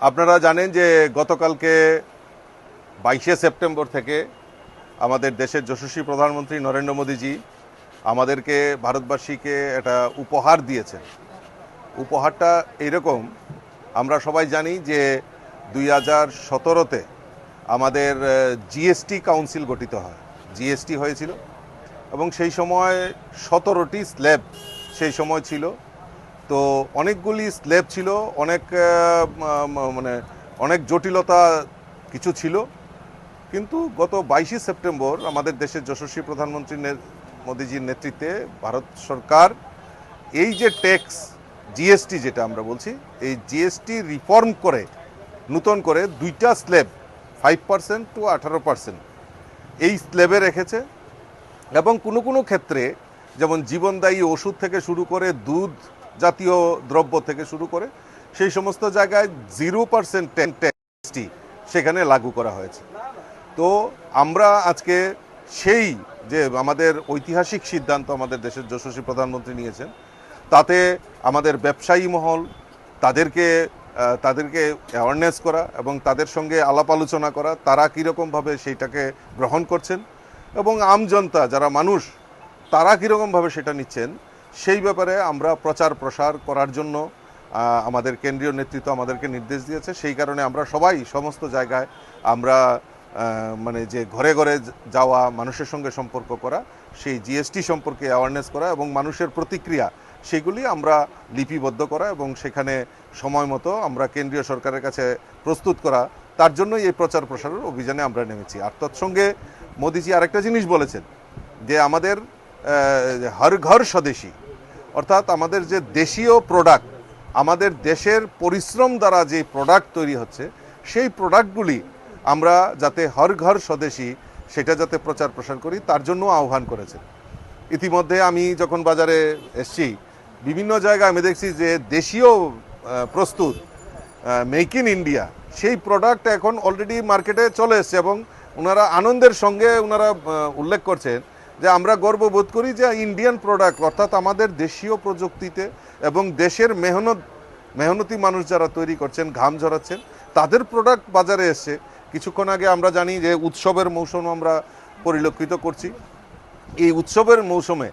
আপনারা জানেন যে গতকালকে বাইশে সেপ্টেম্বর থেকে আমাদের দেশের যশস্বী প্রধানমন্ত্রী নরেন্দ্র মোদীজি আমাদেরকে ভারতবাসীকে একটা উপহার দিয়েছেন। উপহারটা এরকম আমরা সবাই জানি যে দুই হাজার সতেরোতে আমাদের জিএসটি কাউন্সিল গঠিত হয়। জিএসটি হয়েছিল এবং সেই সময় সতেরোটি স্ল্যাব সেই সময় ছিল। তো অনেকগুলি স্ল্যাব ছিল, অনেক মানে অনেক জটিলতা কিছু ছিল। কিন্তু গত বাইশে সেপ্টেম্বর আমাদের দেশের যশস্বী প্রধানমন্ত্রী মোদীজির নেতৃত্বে ভারত সরকার এই যে ট্যাক্স, জিএসটি যেটা আমরা বলছি, এই জিএসটি রিফর্ম করে, নূতন করে দুইটা স্ল্যাব ফাইভ পার্সেন্ট টু আঠারো পার্সেন্ট, এই স্ল্যাবে রেখেছে। এবং কোনো কোনো ক্ষেত্রে, যেমন জীবনদায়ী ওষুধ থেকে শুরু করে দুধ জাতীয় দ্রব্য থেকে শুরু করে সেই সমস্ত জায়গায় জিরো পার্সেন্ট ট্যাক্সটি সেখানে লাগু করা হয়েছে। তো আমরা আজকে সেই যে আমাদের ঐতিহাসিক সিদ্ধান্ত আমাদের দেশের যশস্বী প্রধানমন্ত্রী নিয়েছেন, তাতে আমাদের ব্যবসায়ী মহল, তাদেরকে তাদেরকে অ্যাওয়ারনেস করা এবং তাদের সঙ্গে আলাপ আলোচনা করা, তারা কীরকমভাবে সেইটাকে গ্রহণ করছেন এবং আমজনতা, যারা মানুষ, তারা কীরকমভাবে সেটা নিচ্ছেন সেই ব্যাপারে আমরা প্রচার প্রসার করার জন্য আমাদের কেন্দ্রীয় নেতৃত্ব আমাদেরকে নির্দেশ দিয়েছে। সেই কারণে আমরা সবাই সমস্ত জায়গায় আমরা মানে যে ঘরে ঘরে যাওয়া, মানুষের সঙ্গে সম্পর্ক করা, সেই জিএসটি সম্পর্কে অ্যাওয়ারনেস করা এবং মানুষের প্রতিক্রিয়া, সেগুলি আমরা লিপিবদ্ধ করা এবং সেখানে সময় মতো আমরা কেন্দ্রীয় সরকারের কাছে প্রস্তুত করা, তার জন্যই এই প্রচার প্রসারের অভিযানে আমরা নেমেছি। আর তৎসঙ্গে মোদিজি আরেকটা জিনিস বলেছেন যে আমাদের হর ঘর স্বদেশী। অর্থাৎ আমাদের যে দেশীয় প্রোডাক্ট আমাদের দেশের পরিশ্রম দ্বারা যে প্রোডাক্ট তৈরি হচ্ছে, সেই প্রোডাক্টগুলি আমরা যাতে হর ঘর স্বদেশী, সেটা যাতে প্রচার প্রসার করি, তার জন্য আহ্বান করেছে ইতিমধ্যে আমি যখন বাজারে এসছি, বিভিন্ন জায়গায় আমি দেখছি যে দেশীয় প্রস্তুত মেক ইন ইন্ডিয়া সেই প্রোডাক্ট এখন অলরেডি মার্কেটে চলে এসছে এবং ওনারা আনন্দের সঙ্গে ওনারা উল্লেখ করছেন যে আমরা গর্ব বোধ করি যে ইন্ডিয়ান প্রোডাক্ট অর্থাৎ আমাদের দেশীয় প্রযুক্তিতে এবং দেশের মেহনত, মেহনতি মানুষ যারা তৈরি করছেন, ঘাম ঝরাচ্ছেন, তাদের প্রোডাক্ট বাজারে এসে কিছুক্ষণ আগে আমরা জানি যে উৎসবের মৌসুম আমরা পরিলক্ষিত করছি। এই উৎসবের মৌসুমে